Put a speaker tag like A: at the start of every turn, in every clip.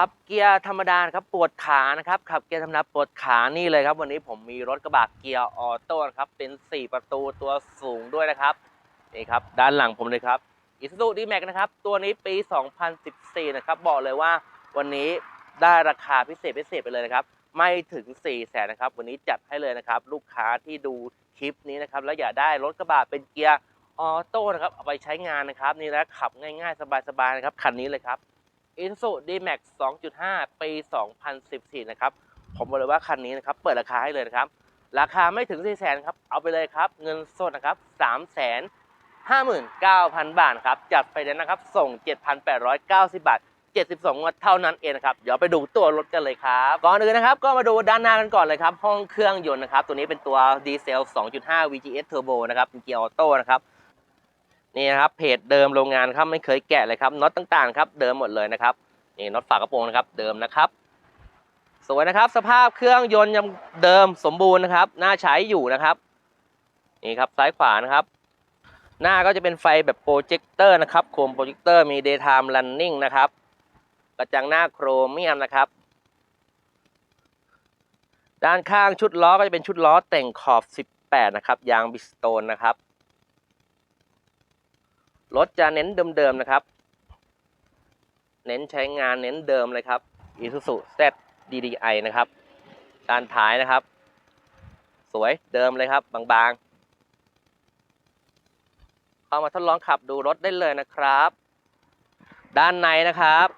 A: ขับเกียร์ธรรมดาครับปวดขานะครับขับเกียร์ธรรมดาปวดขานี่เลยครับ วันนี้ผมมีรถกระบะเกียร์ออโต้ครับเป็น 4 ประตูตัวสูงด้วยนะครับนี่ครับด้านหลังผมเลยครับ i s u z u D-Max นะครับตัวนี้ปี 2014 นะครับบอกเลยว่าวันนี้ได้ราคาพิเศษพิเศษไปเลยนะครับไม่ถึง4 0 0แสนนะครับวันนี้จัดให้เลยนะครับลูกค้าที่ดูคลิปนี้นะครับแล้วอยากได้รถกระบะเป็นเกียร์ออโต้นะครับเอาไปใช้งานนะครับนี่แล้วขับง่ายๆ สบายๆนะครับคันนี้เลยครับ i s u z u D-Max 2.5 ปี 2014 นะครับ ผมบอกเลยว่าคันนี้นะครับ เปิดราคาให้เลยนะครับ ราคาไม่ถึง 4 0 0แสนครับ เอาไปเลยครับ เงินสดนะครับ 3 5 9 0 0 0 บาทครับ จัดไปเลยนะครับ ส่ง 7,890 บาท 72 งวดเท่านั้นเองนะครับ เดี๋ยวไปดูตัวรถกันเลยครับ ก่อนอื่นนะครับ ก็มาดูด้านหน้ากันก่อนเลยครับ ห้องเครื่องยนต์นะครับ ตัวนี้เป็นตัวดีเซล 2.5 VGS Turbo นะครับ เป็นเกียร์ออโต้นะครับ นี่นะครับเพจเดิมโรงงานครับไม่เคยแกะเลยครับน็อตต่างๆครับเดิมหมดเลยนะครับนี่น็อตฝากระโปรงนะครับเดิมนะครับ สวยนะครับ สภาพเครื่องยนต์ยังเดิมสมบูรณ์นะครับน่าใช้อยู่นะครับนี่ครับซ้ายขวานะครับ หน้าก็จะเป็นไฟแบบโปรเจคเตอร์นะครับโคมโปรเจคเตอร์มี daytime running นะครับกระจังหน้าโครเมียมนะครับ ด้านข้างชุดล้อก็จะเป็นชุดล้อแต่งขอบ 18 นะครับ ยางบิสโตนนะครับ รถจะเน้นเดิมๆนะครับ เน้นใช้งานเน้นเดิมเลยครับ Isuzu Z DDI นะครับด้านท้ายนะครับ สวยเดิมเลยครับ บางๆเข้ามาทดลองขับดูรถได้เลยนะครับ ด้านในนะครับ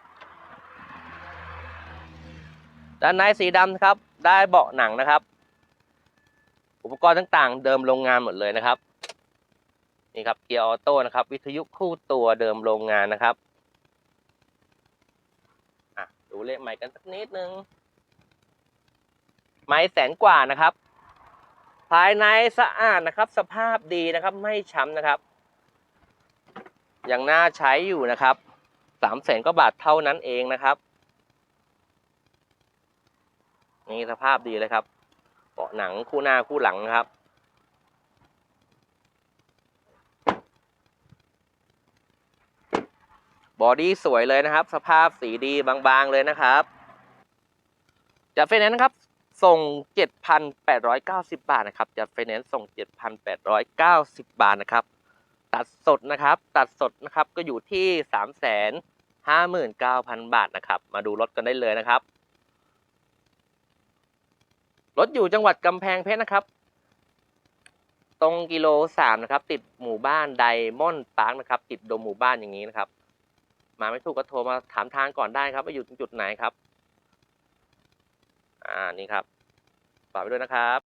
A: ด้านในสีดำครับ ได้เบาะหนังนะครับ อุปกรณ์ต่างๆ เดิมโรงงานหมดเลยนะครับ นี่ครับเกียร์ออโต้นะครับ วิทยุคู่ตัวเดิมโรงงานนะครับอะดูเลขใหม่กันสักนิดนึงไม้แสนกว่านะครับ ภายในสะอาดนะครับ สภาพดีนะครับ ไม่ช้ำนะครับ ยังน่าใช้อยู่นะครับสามแสนกว่าบาทเท่านั้นเองนะครับ นี่สภาพดีเลยครับเบาะหนังคู่หน้าคู่หลังนะครับ บอดี้สวยเลยนะครับ สภาพสีดีบางๆเลยนะครับจัดไฟแนนซ์นะครับส่ง 7,890 บาทนะครับจัดไฟแนนซ์ส่ง 7,890 บาทนะครับ ตัดสดนะครับ ตัดสดนะครับก็อยู่ที่ 359,000 บาทนะครับ มาดูรถกันได้เลยนะครับ รถอยู่จังหวัดกำแพงเพชรนะครับ ตรงกิโลสามนะครับ ติดหมู่บ้านไดมอนด์พาร์คนะครับ ติดโดมหมู่บ้านอย่างนี้นะครับ มาไม่ถูกก็โทรมาถามทางก่อนได้ครับว่าอยู่ตรงจุดไหนครับ อ่านี่ครับฝากไปด้วยนะครับ